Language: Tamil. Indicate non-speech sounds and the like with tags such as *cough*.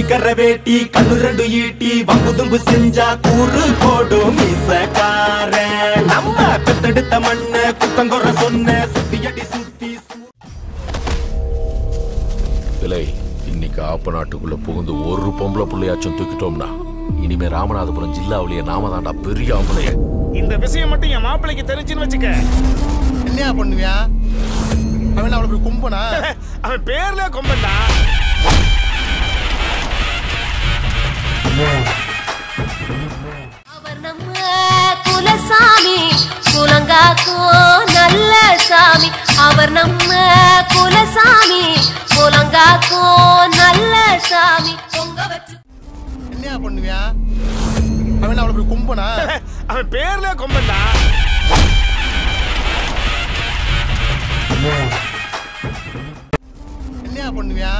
கம்பிக்கர வேட்டி கண்ணு ரெண்டு ஈட்டி வம்பு தும்பு செஞ்சா கூறு போடும் மீசக்கார நம்ம பெத்தெடுத்த மண்ண குத்தங்குற சொன்ன சுத்தியடி சுத்தி சு- இலை இன்னைக்கு ஆப்ப நாட்டுக்குள்ள புகுந்து ஒரு பொம்பளை புள்ளையாச்சும் தூக்கிட்டோம்னா இனிமே ராமநாதபுரம் ஜில்லாவிலேயே நாம தாண்டா பெரிய ஆம்பளைய இந்த விஷயம் மட்டும் என் மாப்பிள்ளைக்கு தெரிஞ்சுன்னு வச்சுக்க. என்னையா பண்ணுவியா? அவன் பெரிய கும்பனா? *laughs* அவன் பேர்ல கொம்பன்டா அவர் நம்ம குலசாமி. குலங்காக்கும் நல்ல சாமி. என்னையா பண்ணுவியா? அவன் பெரிய கும்பனா? *laughs* அவன் பேர்ல கொம்பன்டா என்னையா பண்ணுவியா?